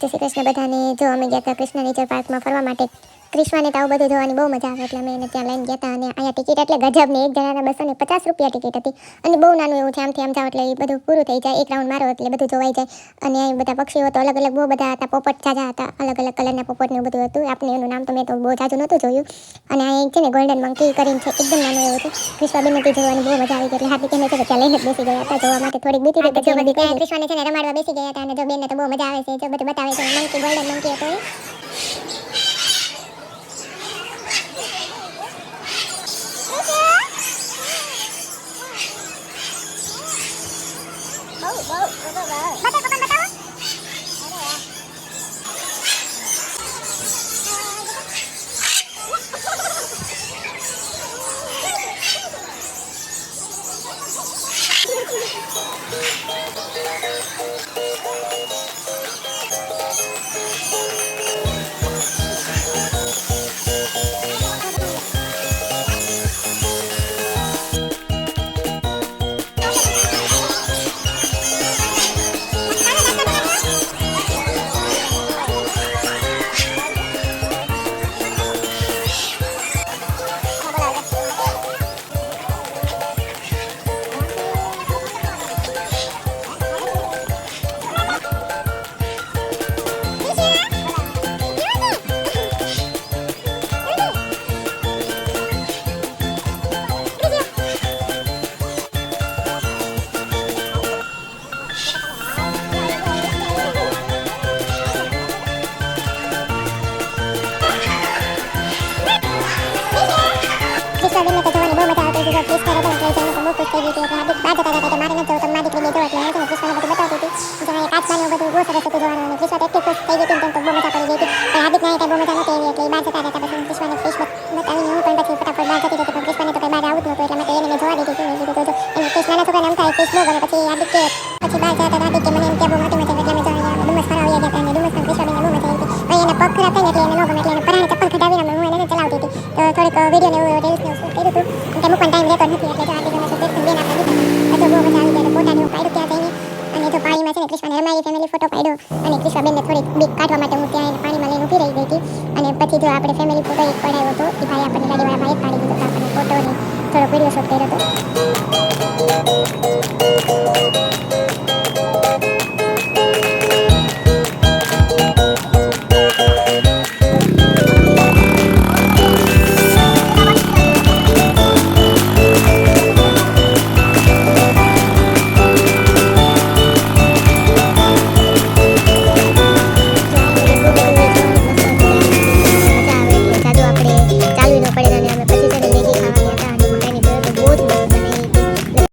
જય શ્રી કૃષ્ણ બધાને. જો અમે ગયા હતા કૃષ્ણ નેચર પાર્કમાં ફરવા માટે ક્રિશ્વાને તો આવું બધું જોવાની બહુ મજા આવે એટલે અમે એને ત્યાં લઈને ગયા હતા અને અહીંયા ટિકિટ એટલે ગજબની એક જણાના બસો ને પચાસ રૂપિયા ટિકિટ હતી. અને બહુ નાનું એવું છે આમથી આમ જાઓ એટલે એ બધું પૂરું થઈ જાય એક રાઉન્ડ મારો એટલે બધું જોવાઈ જાય. અને અહીં બધા પક્ષીઓ તો અલગ અલગ બહુ બધા હતા પોપટ જાજા હતા અલગ અલગ કલરના પોપટ ને એવું બધું હતું. આપણે એનું નામ તો મેં તો બહુ જાજુ નહોતું જોયું. અને અહીં છે ને ગોલ્ડન મંકી કરીને છે એકદમ નાનું એવું છે. ક્રિશ્વાબેનને તે જોવાની બહુ મજા આવી ગઈ એટલે હાર્દિક એને છે કે ત્યાં લઈને બેસી ગયા હતા જોવા માટે થોડીક બીતી હતી પછી છે ને રમાડવા બેસી ગયા હતા અને જો બેનને તો બહુ મજા આવે છે જો બધું બતાવે છે મંકી ગોલ્ડન મંકી હતો ક્રિશ્વાબેનને હતી એવું બધું બહુ સરસ હતું જોવાનું અને ક્રિશ્વા તો ખુશ થઈ ગઈ હતી તો બહુ મજા પડી ગઈ હતી. પણ હાર્દિકને અહીં કાંઈ બહુ મજા નહોતી એવી એટલે બહાર જતા રહેતા પછી ક્રિશ્વાને ફિશ બતાવીને હું પણ પછી ફટાફટ બહાર જતી હતી પણ ક્રિશ્વાને તો કંઈ બહાર આવવું જ નહોતું. એટલે માટે એને જોવા દીધી હતી. મેં કીધું તો એને ફિશ નાના છોકરાને થાય ફિશ બહુ ગમે પછી હાર્દિક કે, પછી બહાર જતા હાર્દિક કે, મને એમ કે, બહુ મોટી મજા એટલે મેં જોઈને ડુમસ ફરાવી આવ્યા હતા અને ડુમસ ડુમસમાં ક્રિશ્વાબેનને બહુ મજા આવી હતી. એના પગ ખરાબ થાય ને એટલે એને ન ગમે એટલે એને પરાણે ચપ્પલ ખટાવીને હું એને ચલાવતી હતી તો થોડીક વીડિયો ને એવું રીલ્સ ને શૂટ કર્યું હતું કે મૂકવાનો ટાઈમ રહેતો નથી એટલે એ ફેમિલી ફોટો પાડ્યો. અને ક્રિશાબેનને થોડીક બીક કાઢવા માટે હું ત્યાં પાણીમાં લઈને ઊભી રહી ગઈ હતી. અને પછી જો આપણે ફેમિલી ફોટો એક પડાવ્યો હતો, એ ભાઈ આપણને ગાડીવાળા ભાઈ પાડી દીધો આપણને ફોટો ને થોડો વીડિયો શૂટ કર્યો હતો.